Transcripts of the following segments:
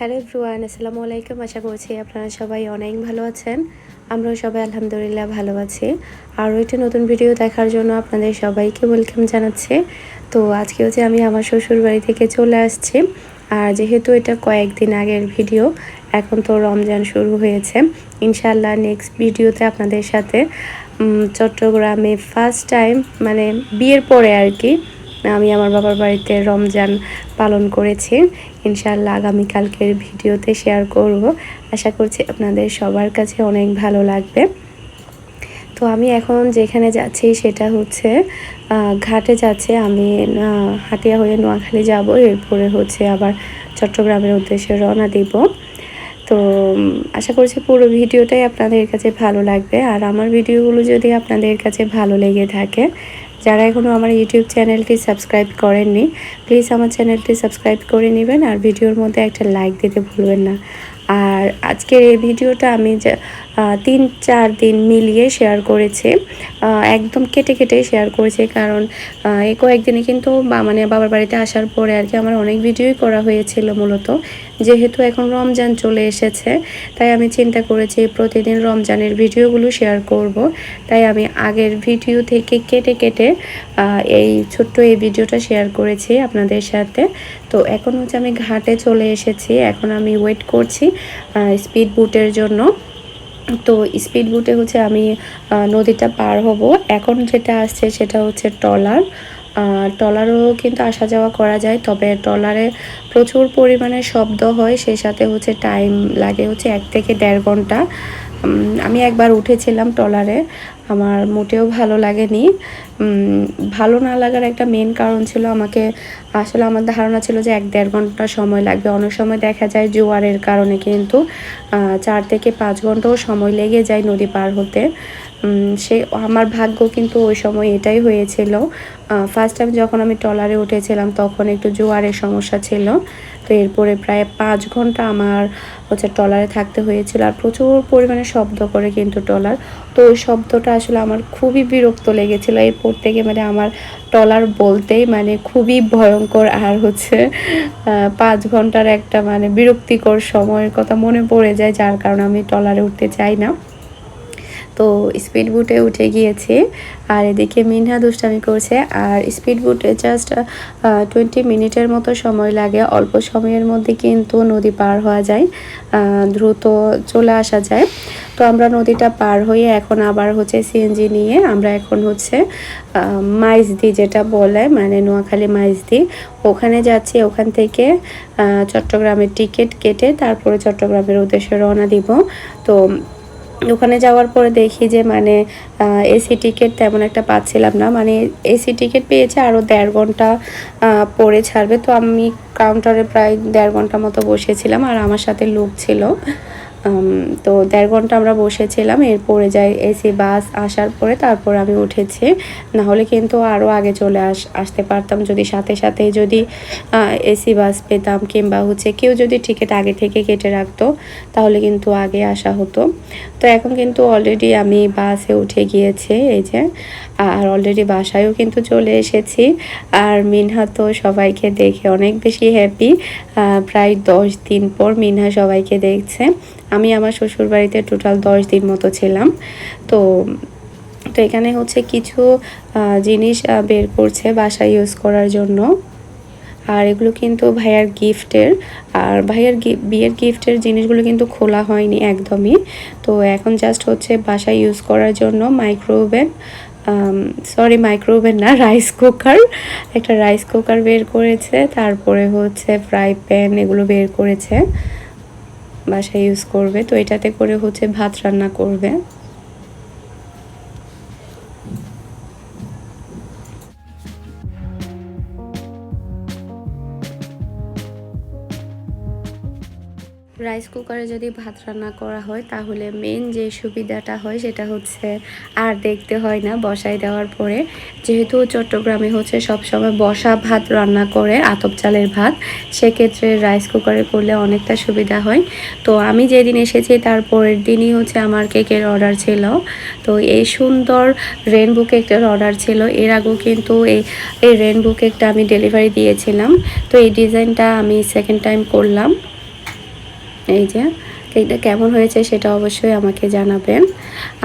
Hello everyone, আসসালামু আলাইকুম। আশা করছি আপনারা সবাই অনেক ভালো আছেন। আমরাও সবাই আলহামদুলিল্লাহ ভালো আছি। আরও একটি নতুন ভিডিও দেখার জন্য আপনাদের সবাইকে ওয়েলকাম জানাচ্ছি। তো আজকে হচ্ছে আমি আমার শ্বশুর বাড়ি থেকে চলে আসছি। আর যেহেতু এটা কয়েকদিন আগের ভিডিও, এখন তো রমজান শুরু হয়েছে। ইনশাল্লাহ নেক্সট ভিডিওতে আপনাদের সাথে চট্টগ্রামে ফার্স্ট টাইম মানে বিয়ের পরে আর কি আমি আমার বাবার বাড়িতে রমজান পালন করেছি। ইনশাআল্লাহ আগামীকালকের ভিডিওতে শেয়ার করব। আশা করছি আপনাদের সবার কাছে অনেক ভালো লাগবে। তো আমি এখন যেখানে যাচ্ছি সেটা হচ্ছে ঘাটে যাচ্ছে। আমি হাতিয়া হয়ে নোয়াখালী যাব। এরপরে হচ্ছে আবার চট্টগ্রামের উদ্দেশ্যে রওনা দিব। তো আশা করছি পুরো ভিডিওটাই আপনাদের কাছে ভালো লাগবে। আর আমার ভিডিওগুলো যদি আপনাদের কাছে ভালো লেগে থাকে যারা এখনও আমার ইউটিউব চ্যানেলটি সাবস্ক্রাইব করেননি প্লিজ আমার চ্যানেলটি সাবস্ক্রাইব করে নেবেন আর ভিডিওর মধ্যে একটা লাইক দিতে ভুলবেন না। আর আজকের এই ভিডিওটা আমি তিন, চার দিন মিলিয়ে শেয়ার করেছি। একদম কেটে কেটে শেয়ার করেছি কারণ এই কয়েকদিনে কিন্তু মানে বাবার বাড়িতে আসার পরে আর কি আমার অনেক ভিডিওই করা হয়েছিল মূলত। যেহেতু এখন রমজান চলে এসেছে, তাই আমি চিন্তা করেছি প্রতিদিন রমজানের ভিডিওগুলো শেয়ার করব। তাই আমি আগের ভিডিও থেকে কেটে কেটে এই ছোট্ট এই ভিডিওটা শেয়ার করেছি আপনাদের সাথে। তো এখন হচ্ছে আমি ঘাটে চলে এসেছি, এখন আমি ওয়েট করছি স্পিড বুটের জন্য। তো স্পিড বুটে হচ্ছে আমি নদীটা পার হব। এখন যেটা আসছে সেটা হচ্ছে ট্রলার। ট্রলারও কিন্তু আসা যাওয়া করা যায়, তবে ট্রলারে প্রচুর পরিমাণে শব্দ হয়, সেই সাথে হচ্ছে টাইম লাগে হচ্ছে এক থেকে দেড় ঘণ্টা। আমি একবার উঠেছিলাম ট্রলারে, আমার মোটেও ভালো লাগেনি। ভালো না লাগার একটা মেন কারণ ছিল আমাকে, আসলে আমার ধারণা ছিল যে এক দেড় ঘণ্টা সময় লাগবে। অনেক সময় দেখা যায় জোয়ারের কারণে কিন্তু চার থেকে পাঁচ ঘন্টাও সময় লেগে যায় নদী পার হতে। সে, আমার ভাগ্য কিন্তু ওই সময় এটাই হয়েছিল। ফার্স্ট টাইম যখন আমি ট্রলারে উঠেছিলাম, তখন একটু জোয়ারের সমস্যা ছিল। তো এরপরে প্রায় পাঁচ ঘণ্টা আমার হচ্ছে ট্রলারে থাকতে হয়েছিল আর প্রচুর পরিমাণে শব্দ করে কিন্তু ট্রলার। তো ওই শব্দটা আসলে আমার খুবই বিরক্ত লেগেছিল। এরপর থেকে মানে আমার ট্রলার বলতেই মানে খুবই ভয়ঙ্কর আর হচ্ছে পাঁচ ঘণ্টার একটা মানে বিরক্তিকর সময়ের কথা মনে পড়ে যায়, যার কারণে আমি ট্রলারে উঠতে চাই না। তো স্পিড বুটে উঠে গিয়েছি। আর এদিকে মিনহা দুষ্টামি করছে। আর স্পিড বুটে জাস্ট টোয়েন্টি মিনিটের মতো সময় লাগে। অল্প সময়ের মধ্যে কিন্তু নদী পার হওয়া যায়। দ্রুত চলে আসা যায়। তো আমরা নদীটা পার হয়ে এখন আবার হচ্ছে সিএনজি নিয়ে আমরা এখন হচ্ছে মাইজদি যেটা বলে মানে নোয়াখালী মাইজদি। ওখানে যাচ্ছি, ওখান থেকে চট্টগ্রামের টিকিট কেটে তারপরে চট্টগ্রামের উদ্দেশ্যে রওনা দিব। তো ওখানে যাওয়ার পরে দেখি যে মানে এসি টিকিট তেমন একটা পাচ্ছিলাম না। মানে এসি টিকিট পেয়েছে আরও দেড় ঘণ্টা পরে ছাড়বে। তো আমি কাউন্টারে প্রায় দেড় ঘণ্টা মতো বসেছিলাম আর আমার সাথে লোক ছিল। তো দেড় ঘণ্টা আমরা বসেছিলাম, এরপরে যাই এসি, বাস আসার পরে তারপর আমি উঠেছি। না হলে কিন্তু আরও আগে চলে আস, আসতে পারতাম। যদি সাথে সাথে যদি এসি, বাস পেতাম কিংবা হচ্ছে কেউ যদি টিকিট আগে থেকে কেটে রাখতো, তাহলে কিন্তু আগে আসা হতো। তো এখন কিন্তু অলরেডি আমি বাসে উঠে গিয়েছি, এই যে। আর অলরেডি বাসায়ও কিন্তু চলে এসেছি। আর মিনহা তো সবাইকে দেখে অনেক বেশি হ্যাপি প্রায় দশ দিন পর মিনহা সবাইকে দেখছে। আমি আমার শ্বশুর বাড়িতে টোটাল দশ দিন মতো ছিলাম। তো তো এখানে হচ্ছে কিছু জিনিস বের করছে বাসায় ইউজ করার জন্য। আর এগুলো কিন্তু ভাইয়ার গিফটের আর ভাইয়ার বিয়ের গিফটের জিনিসগুলো কিন্তু খোলা হয়নি একদমই। তো এখন জাস্ট হচ্ছে বাসায় ইউজ করার জন্য মাইক্রোওভেন সরি মাইক্রোওভেন না রাইস কুকার একটা রাইস কুকার বের করেছে, তারপরে হচ্ছে ফ্রাই প্যান এগুলো বের করেছে। বাসায় ইউজ করবে, তো এটাতে করে হচ্ছে ভাত রান্না করবে। রাইস কুকারে যদি ভাত রান্না করা হয়, তাহলে মেন যে সুবিধাটা হয় সেটা হচ্ছে আর দেখতে হয় না বসাই দেওয়ার পরে। যেহেতু চট্টগ্রামে হচ্ছে সবসময় বসা ভাত রান্না করে, আতপ চালের ভাত, সেক্ষেত্রে রাইস কুকারে করলে অনেকটা সুবিধা হয়। তো আমি যেদিন এসেছি, তার পরের দিনই হচ্ছে আমার কেকের অর্ডার ছিল। তো এই সুন্দর রেনবো কেকটার অর্ডার ছিল। এর আগেও কিন্তু এই এই রেনবো কেকটা আমি ডেলিভারি দিয়েছিলাম। তো এই ডিজাইনটা আমি সেকেন্ড টাইম করলাম। এই যে, কেকটা কেমন হয়েছে সেটা অবশ্যই আমাকে জানাবেন।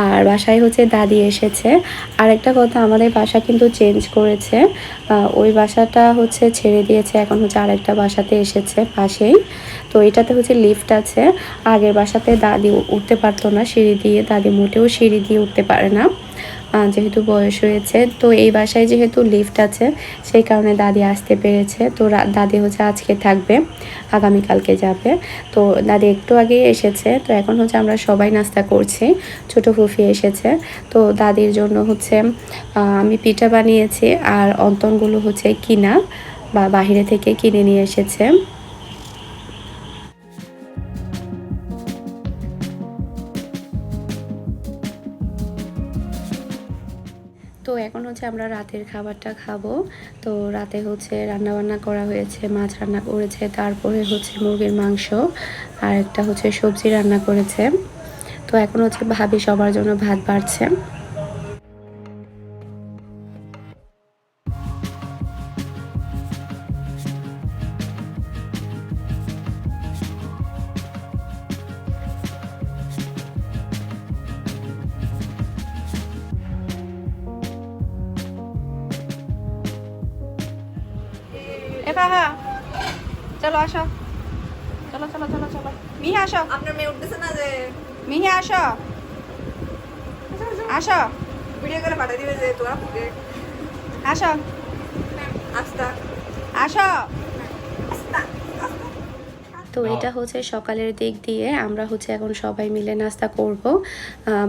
আর বাসায় হচ্ছে দাদি এসেছে। আর একটা কথা, আমাদের বাসা কিন্তু চেঞ্জ করেছে। ওই বাসাটা হচ্ছে ছেড়ে দিয়েছে, এখন হচ্ছে আরেকটা বাসাতে এসেছে পাশেই। তো এটাতে হচ্ছে লিফট আছে। আগের বাসাতে দাদি উঠতে পারতো না, সিঁড়ি দিয়ে। দাদি মোটেও সিঁড়ি দিয়ে উঠতে পারে না। যেহেতু বয়স হয়েছে, তো এই বাসায় যেহেতু লিফট আছে, সেই কারণে দাদি আসতে পেরেছে। তো দাদি হচ্ছে আজকে থাকবে, আগামীকালকে যাবে। তো দাদি একটু আগেই এসেছে, তো এখন হচ্ছে আমরা সবাই নাস্তা করছি। ছোট ফুফি এসেছে, তো দাদির জন্য হচ্ছে আমি পিঠা বানিয়েছি, আর অন্তনগুলো হচ্ছে কিনা, বা বাইরে থেকে কিনে নিয়ে এসেছে। এখন হচ্ছে আমরা রাতের খাবারটা খাব। তো রাতে হচ্ছে রান্না বান্না করা হয়েছে, মাছ রান্না করেছে, তারপরে হচ্ছে মুরগির মাংস, আর একটা হচ্ছে সবজি রান্না করেছে। তো এখন হচ্ছে ভাবি সবার জন্য ভাত বাড়ছে। এ বাহা চলো আসো। চলো চলো চলো চলো। মিহি আসো। আপনার মেয়ে উঠতেছে না যে? মিহি আসো। আসো। ভিডিও করে পাঠিয়ে দিবে যে আসো। আস্তা আসো। তো এটা হচ্ছে সকালের দিক দিয়ে আমরা হচ্ছে এখন সবাই মিলে নাস্তা করব।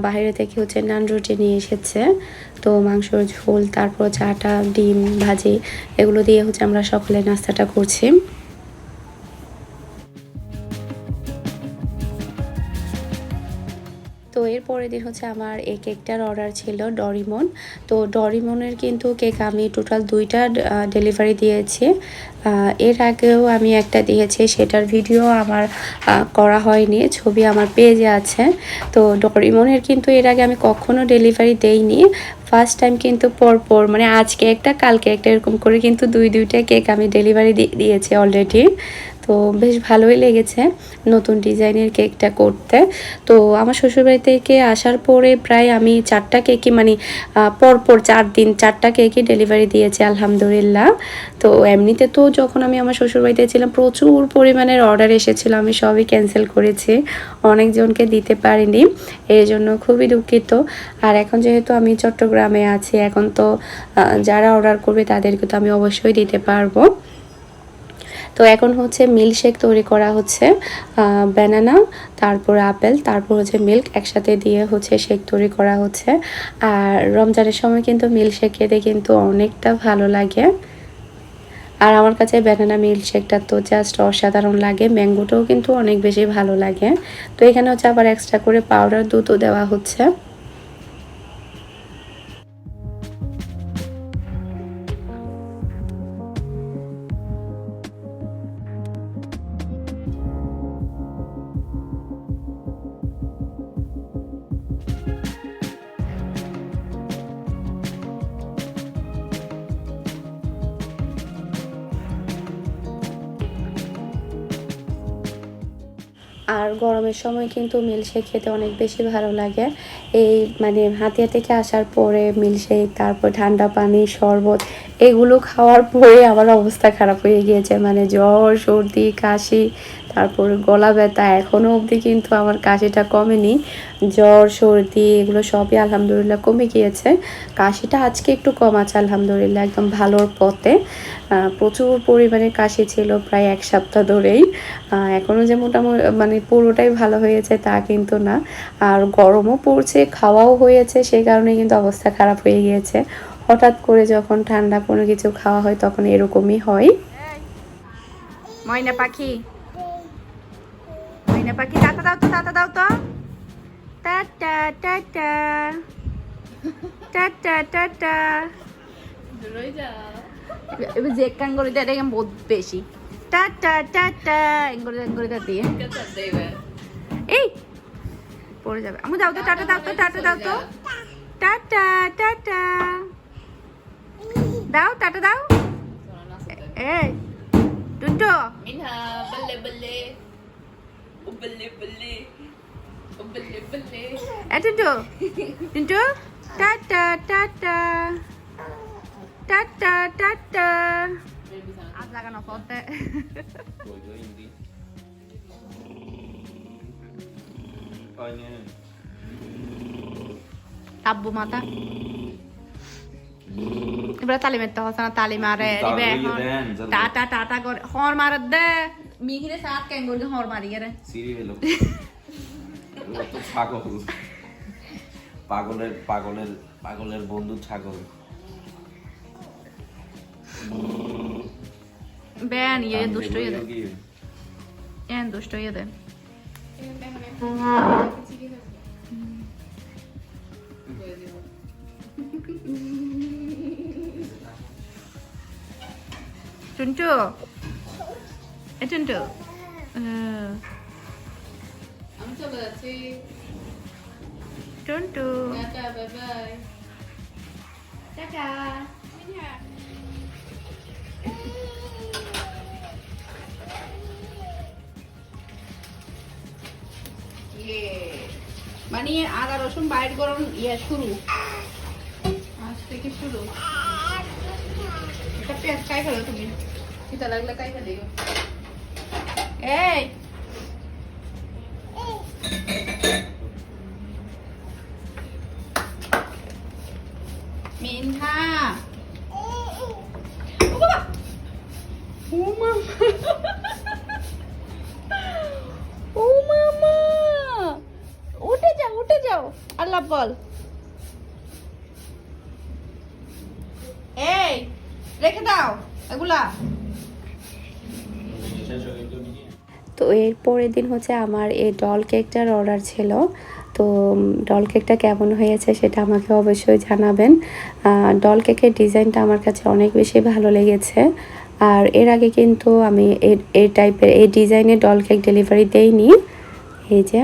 বাইরে থেকে হচ্ছে নান রুটি নিয়ে এসেছে। তো মাংস ঝোল তারপর চাটা ডিম ভাজি এগুলো দিয়ে হচ্ছে আমরা সকালে নাস্তাটা করছি। তো এর পরের দিন হচ্ছে আমার এই কেকটার অর্ডার ছিল ডরিমন তো ডরিমনের কিন্তু কেক আমি টোটাল দুইটা ডেলিভারি দিয়েছি। এর আগেও আমি একটা দিয়েছি, সেটার ভিডিও আমার করা হয়নি, ছবি আমার পেজে আছে। তো ডরিমনের কিন্তু এর আগে আমি কখনো ডেলিভারি দেইনি। ফার্স্ট টাইম কিন্তু পরপর মানে আজকে একটা, কালকে একটা, এরকম করে কিন্তু দুই, দুইটা কেক আমি ডেলিভারি দিয়েছি অলরেডি তো বেশ ভালোই লেগেছে নতুন ডিজাইনের কেকটা করতে। তো আমার শ্বশুরবাড়ি থেকে আসার পরে প্রায় আমি চারটা কেকই মানে পরপর চার দিন চারটা কেকই ডেলিভারি দিয়েছি, আলহামদুলিল্লাহ। তো এমনিতে তো যখন আমি আমার শ্বশুরবাড়িতে ছিলাম, প্রচুর পরিমাণের অর্ডার এসেছিল, আমি সবই ক্যান্সেল করেছি, অনেকজনকে দিতে পারিনি এর জন্য খুবই দুঃখিত। আর এখন যেহেতু আমি চট্টগ্রামে আছি, এখন তো যারা অর্ডার করবে তাদেরকে তো আমি অবশ্যই দিতে পারব। তো এখন হচ্ছে মিল্কশেক তৈরি করা হচ্ছে ব্যানানা তারপর আপেল, তারপর হচ্ছে মিল্ক একসাথে দিয়ে হচ্ছে শেক তৈরি করা হচ্ছে। আর রমজানের সময় কিন্তু মিল্কশেক খেতে কিন্তু অনেকটা ভালো লাগে। আর আমার কাছে ব্যানানা মিল্কশেকটা তো জাস্ট অসাধারণ লাগে, ম্যাঙ্গোটাও কিন্তু অনেক বেশি ভালো লাগে। তো এখানে হচ্ছে আবার এক্সট্রা করে পাউডার দুধও দেওয়া হচ্ছে। গরমের সময় কিন্তু মিল্কশেক খেতে অনেক বেশি ভালো লাগে। এই মানে হাতিয়া থেকে আসার পরে মিল্কশেক, তারপর ঠান্ডা পানি, শরবত এগুলো খাওয়ার পরে আমার অবস্থা খারাপ হয়ে গিয়েছে। মানে জ্বর, সর্দি, কাশি, তারপর গলা ব্যথা। এখনও অবধি কিন্তু আমার কাশিটা কমেনি। জ্বর, সর্দি, এগুলো সবই আলহামদুলিল্লাহ কমে গিয়েছে। কাশিটা আজকে একটু কম আছে আলহামদুলিল্লাহ, একদম ভালোর পথে। প্রচুর পরিমাণে কাশি ছিল প্রায় এক সপ্তাহ ধরেই। এখনও যে মোটামুটি মানে পুরোটাই ভালো হয়েছে তা কিন্তু না। আর গরমও পড়ছে, খাওয়াও হয়েছে, সেই কারণে কিন্তু অবস্থা খারাপ হয়ে গিয়েছে। হঠাৎ করে যখন ঠান্ডা কোনো কিছু খাওয়া হয় তখন এরকমই হয়। ময়না পাখি। ময়না পাখি টাটা দাও তো টাটা দাও তো। টাটা টাটা টাটা টাটা এবার যে কান করে দেয় এটা বহুত বেশি। টাটা টাটা এঙ্গরে এঙ্গরে দিয়ে। এই, পড়ে যাবে। আমি দাও তো টাটা দাও তো টাটা দাও তো। টাটা টাটা দাও টাটা দাও এই টুন্টো এ Tintu Tintu tata tata tata tata আজ লাগানো পথে তাব্বু মাতা এবারে তালি মারতে হচ্ছে না তালি মারে দিবে এখন টাটা টাটা করে হর মারে দে মিহিরে সাত কেন করলে হর মারি রে সিঁড়ি হলো তো ছাগল পাগলের পাগলের পাগলের বন্ধু ছাগল বেন ইয়ে দুষ্ট ইয়ে দে? এন দুষ্ট ইয়ে দে টুন্টু এ টুন্টু টুন্টু টাটা মানে আদা রসুন বাইট গরম ইয়ে শুরু। আজ থেকে শুরু। এটা পেঁয়াজ কাই খেলো তুমি। খিদা লাগলে কাই খালি এই মিনহা ও বাবা ও মামা ও মামা উঠে যাও উঠে যাও আল্লাহ বল এর পরের দিন হচ্ছে আমার এই ডল কেকটার অর্ডার ছিল। তো ডল কেকটা কেমন হয়েছে সেটা আমাকে অবশ্যই জানাবেন। ডল কেকের ডিজাইনটা আমার কাছে অনেক বেশি ভালো লেগেছে। আর এর আগে কিন্তু আমি এ- এই টাইপের এই ডিজাইনের ডল কেক ডেলিভারি দেইনি। এই যে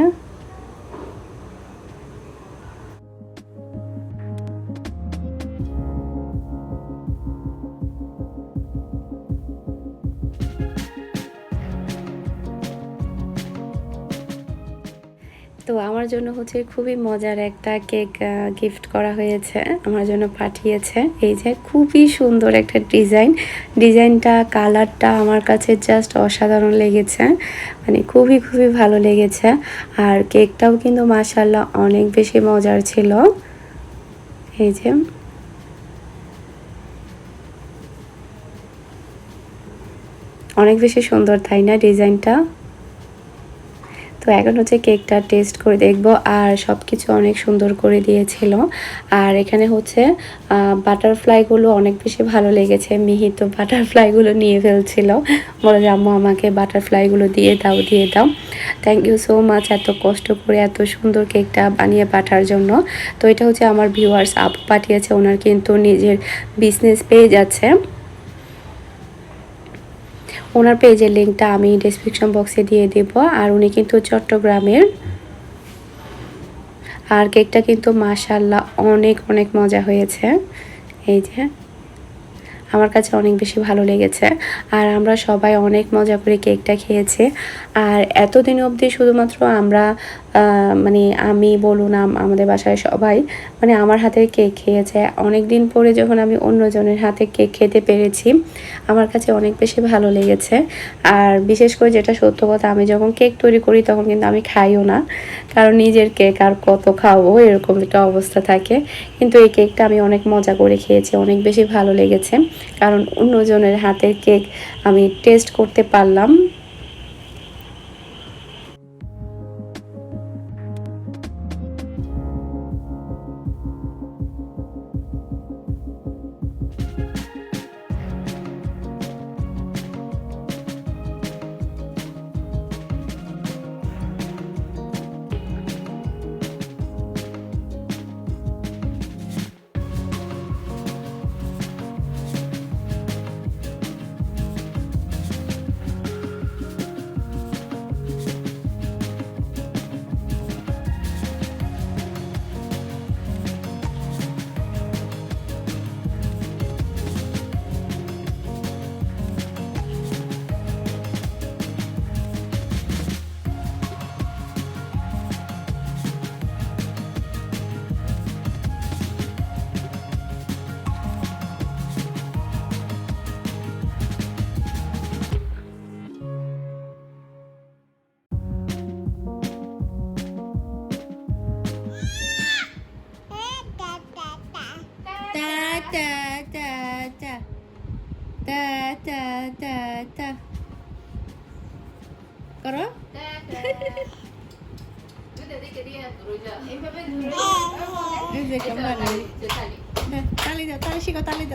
আমার জন্য হচ্ছে খুবই মজার একটা কেক গিফট করা হয়েছে, আমার জন্য পাঠিয়েছে। এই যে খুবই সুন্দর একটা ডিজাইন। ডিজাইনটা, কালারটা আমার কাছে জাস্ট অসাধারণ লেগেছে। মানে খুবই খুবই ভালো লেগেছে। আর কেকটাও কিন্তু মাসাল্লাহ অনেক বেশি মজার ছিল। এই যে। অনেক বেশি সুন্দর, তাই না ডিজাইনটা? তো এখন হচ্ছে কেকটা টেস্ট করে দেখব আর সব কিছু অনেক সুন্দর করে দিয়েছিল। আর এখানে হচ্ছে বাটারফ্লাইগুলো অনেক বেশি ভালো লেগেছে। মিহি তো বাটারফ্লাইগুলো নিয়ে ফেলছিল। বলে যে, আম্মু, আমাকে বাটারফ্লাইগুলো দিয়ে দাও দিয়ে দাও। থ্যাংক ইউ সো মাচ এত কষ্ট করে এত সুন্দর কেকটা বানিয়ে পাঠার জন্য। তো এটা হচ্ছে আমার ভিউয়ার্স আপ পাঠিয়েছে। ওনার কিন্তু নিজের বিজনেস পেয়ে আছে ওনার পেজের লিঙ্কটা আমি ডিসক্রিপশন বক্সে দিয়ে দেব। আর উনি কিন্তু চট্টগ্রামের। আর কেকটা কিন্তু মাশাল্লাহ অনেক অনেক মজা হয়েছে। এই যে, আমার কাছে অনেক বেশি ভালো লেগেছে। আর আমরা সবাই অনেক মজা করে কেকটা খেয়েছে। আর এতদিন অবধি শুধুমাত্র আমরা মানে আমি বলুন আমাদের বাসায় সবাই মানে আমার হাতের কেক খেয়েছে। অনেক দিন পরে যখন আমি অন্যজনের হাতে কেক খেতে পেরেছি, আমার কাছে অনেক বেশি ভালো লেগেছে। আর বিশেষ করে যেটা সত্য কথা, আমি যখন কেক তৈরি করি তখন কিন্তু আমি খাইও না, কারণ নিজের কেক আর কত খাব, এরকম একটা অবস্থা থাকে। কিন্তু এই কেকটা আমি অনেক মজা করে খেয়েছি, অনেক বেশি ভালো লেগেছে। কারণ অন্যজনের হাতের কেক আমি টেস্ট করতে পারলাম।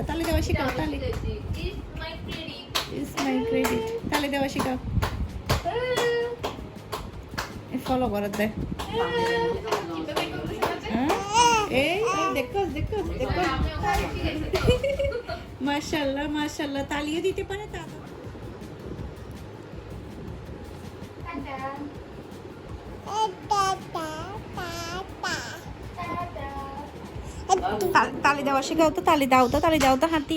শিখাও তালি দাও দেওয়া শিখাও তালে। Is my pretty is my credit তালে দেওয়া শিখাও। ফলো করার দে। হ্যাঁ? এই এই দেখো দেখো দেখো। মাশাল্লাহ মাশাল্লাহ তালিও দিতে পারে তা। তালি দেওয়া শেখাও তো তালি দাও তো তালি দাও তো হাত